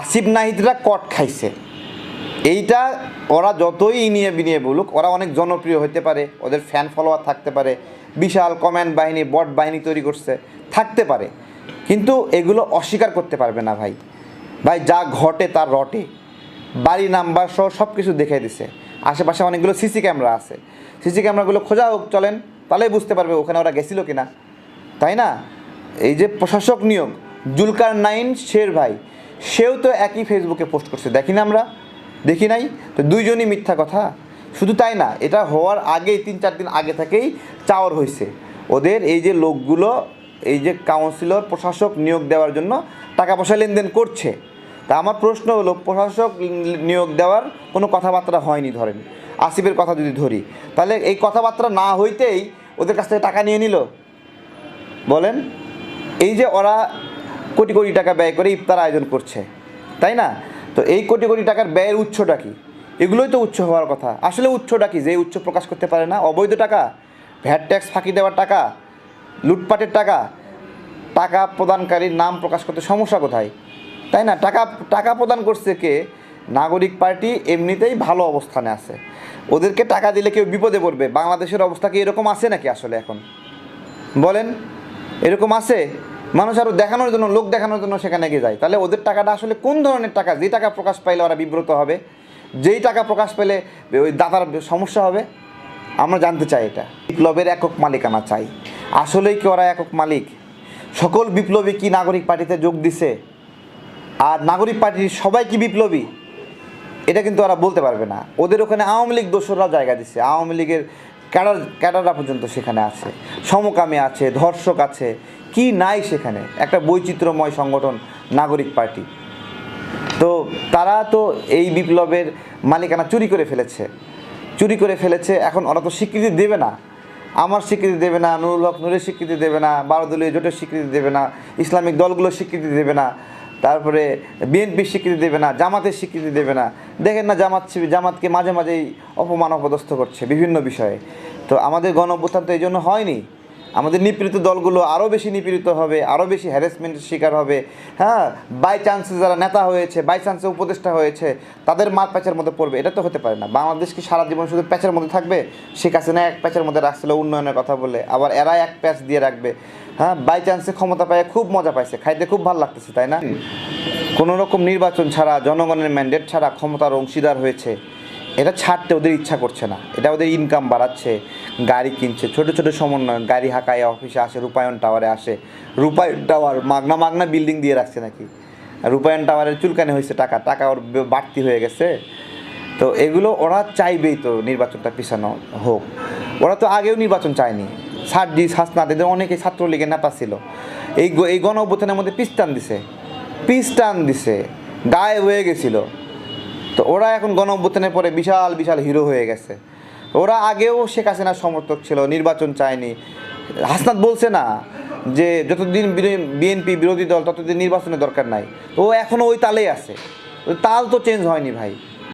আসিফ নাহিদরা কট খাইছে। এইটা ওরা যতই ইনিয়ে বিনিয়ে বলুক, ওরা অনেক জনপ্রিয় হতে পারে, ওদের ফ্যান ফলোয়ার থাকতে পারে, বিশাল কমেন্ট বাহিনী বট বাহিনী তৈরি করছে, থাকতে পারে। কিন্তু এগুলো অস্বীকার করতে পারবে না ভাই। ভাই, যা ঘটে তার রটে। বাড়ি নাম্বার সহ সব কিছু দেখে দিছে। আশেপাশে অনেকগুলো সিসি ক্যামেরা আছে। সিসি ক্যামেরাগুলো খোঁজা হোক, চলেন, তাহলেই বুঝতে পারবে ওখানে ওরা গেছিল কিনা। তাই না? এই যে প্রশাসক নিয়োগ, জুলকার নাইন শের ভাই সেও তো একই ফেসবুকে পোস্ট করছে। দেখি না আমরা? দেখি নাই? তো দুইজনই মিথ্যা কথা। শুধু তাই না, এটা হওয়ার আগেই, তিন চার দিন আগে থেকেই চাওয়ার হয়েছে। ওদের এই যে লোকগুলো, এই যে কাউন্সিলর প্রশাসক নিয়োগ দেওয়ার জন্য টাকা পয়সা লেনদেন করছে। তা আমার প্রশ্ন হলো, প্রশাসক নিয়োগ দেওয়ার কোনো কথাবার্তা হয়নি ধরেন। আসিফের কথা যদি ধরি, তাহলে এই কথাবার্তা না হইতেই ওদের কাছ থেকে টাকা নিয়ে নিল? বলেন। এই যে ওরা কোটি কোটি টাকা ব্যয় করে ইফতার আয়োজন করছে, তাই না? তো এই কোটি কোটি টাকার ব্যয়ের উৎসটা কি? এগুলোই তো উচ্চ হওয়ার কথা। আসলে উৎসটা কি? যে উচ্চ প্রকাশ করতে পারে না, অবৈধ টাকা, ভ্যাট ট্যাক্স ফাঁকি দেওয়ার টাকা, লুটপাটের টাকা টাকা প্রদানকারীর নাম প্রকাশ করতে সমস্যা কোথায়? তাই না? টাকা টাকা প্রদান করছে কে? নাগরিক পার্টি এমনিতেই ভালো অবস্থানে আছে। ওদেরকে টাকা দিলে কেউ বিপদে পড়বে। বাংলাদেশের অবস্থা কি এরকম আছে নাকি আসলে এখন? বলেন, এরকম আছে? মানুষ আরও দেখানোর জন্য, লোক দেখানোর জন্য সেখানে গিয়ে যায়। তাহলে ওদের টাকাটা আসলে কোন ধরনের টাকা? যে টাকা প্রকাশ পাইলে ওরা বিব্রত হবে। যেই টাকা প্রকাশ পেলে ওই দাতার সমস্যা হবে। আমরা জানতে চাই এটা। বিপ্লবের একক মালিকানা চাই। আসলেই কি ওরা একক মালিক? সকল বিপ্লবী কি নাগরিক পার্টিতে যোগ দিছে? আর নাগরিক পার্টির সবাই কি বিপ্লবী? এটা কিন্তু ওরা বলতে পারবে না। ওদের ওখানে আওয়ামী লীগ দোসররা জায়গা দিচ্ছে আওয়ামী লীগের ক্যাডার, ক্যাডাররা পর্যন্ত সেখানে আছে। সমকামী আছে, ধর্ষক আছে। কি নাই সেখানে? একটা বৈচিত্র্যময় সংগঠন, নাগরিক পার্টি। তো তারা তো এই বিপ্লবের মালিকানা চুরি করে ফেলেছে। চুরি করে ফেলেছে, এখন ওরা তো স্বীকৃতি দেবে না। আমার স্বীকৃতি দেবে না, নুরুল হক নুরের স্বীকৃতি দেবে না বারো দলীয় জোটের স্বীকৃতি দেবে না, ইসলামিক দলগুলোর স্বীকৃতি দেবে না। তারপরে বিএনপির স্বীকৃতি দেবে না, জামাতের স্বীকৃতি দেবে না। দেখেন না, জামাত জামাতকে মাঝে মাঝেই অপমান, অপদস্থ করছে বিভিন্ন বিষয়ে। তো আমাদের গণ অভ্যুত্থান তো এই জন্য হয়নি। আমাদের নিপীড়িত দলগুলো আরও বেশি নিপীড়িত হবে আরও বেশি হ্যারাসমেন্টের শিকার হবে। হ্যাঁ বাই চান্সে যারা নেতা হয়েছে বাই চান্সে উপদেষ্টা হয়েছে, তাদের মার প্যাচের মধ্যে পড়বে। এটা তো হতে পারে না। বাংলাদেশ কি সারা জীবন শুধু প্যাচের মধ্যে থাকবে? শেখ হাসিনা এক প্যাচের মধ্যে রাখছিল উন্নয়নের কথা বলে। আবার এরা এক প্যাচ দিয়ে রাখবে। হ্যাঁ বাই চান্সে ক্ষমতা পায় খুব মজা পাইছে, খাইতে খুব ভালো লাগতেছে, তাই না? কোনো রকম নির্বাচন ছাড়া, জনগণের ম্যান্ডেট ছাড়া ক্ষমতার অংশীদার হয়েছে, এটা ছাড়তে ওদের ইচ্ছা করছে না। এটা ওদের ইনকাম বাড়াচ্ছে, গাড়ি কিনছে, ছোট ছোট সমন্বয় গাড়ি হাঁকায় অফিসে আসে, রূপায়ণ টাওয়ারে আসে। রূপায়ণ টাওয়ার মাগনা মাগনা বিল্ডিং দিয়ে রাখছে নাকি? রূপায়ণ টাওয়ারের চুলকানি হয়েছে টাকা টাকা ওর বাড়তি হয়ে গেছে। তো এগুলো ওরা চাইবেই তো নির্বাচনটা পিছানো হোক। ওরা তো আগেও নির্বাচন চায়নি। সার্জিস হাসনাত এদের অনেকে ছাত্রলীগের নেতা ছিল। এই এই গণ অভ্যুত্থানের মধ্যে পিস্তান দিছে। পিস্তান দিছে। গায়ে হয়ে গেছিল। তো ওরা এখন গণ অভ্যুত্থানের পরে বিশাল বিশাল হিরো হয়ে গেছে। ওরা আগেও শেখ হাসিনার সমর্থক ছিল, নির্বাচন চায়নি। হাসনাত বলছে না যে যতদিন বিএনপি বিরোধী দল, ততদিন নির্বাচনের দরকার নাই। ও এখনও ওই তালেই আছে। তাল তো চেঞ্জ হয়নি ভাই।